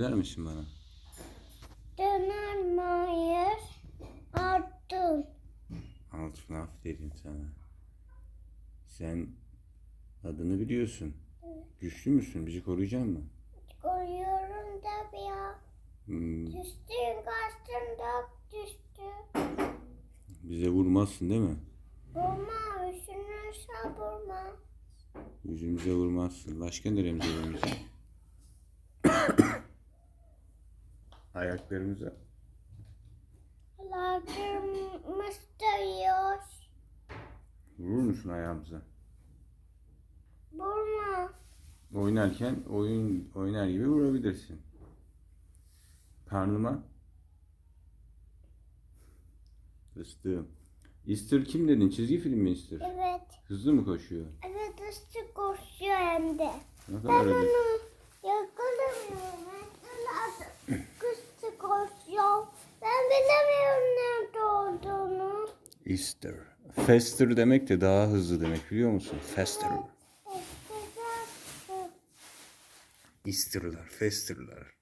Der misin bana? Döner mayır attım. Altın aferin sana. Sen adını biliyorsun. Güçlü müsün? Bizi koruyacak mısın? Koyuyorum da ya. Hmm, Düştüm kaçtım da düştü. bize vurmazsın değil mi? Vurma üstüne sabırma. Yüzümüze vurmazsın. Başka neremize vurmayacaksın? Ayaklarımıza. Lagırmış da yiyor. Vurur musun ayağımıza? Vurma. Oynarken oyun oynar gibi vurabilirsin. Karnıma. Fıstığım. Easter kim dedin? Çizgi film mi Easter? Evet. Hızlı mı koşuyor? Evet üstü koşuyor hem de. Ne Ben kadar hızlı. onu Easter. Faster demek de daha hızlı demek biliyor musun? Faster. Easter'lar, faster'lar.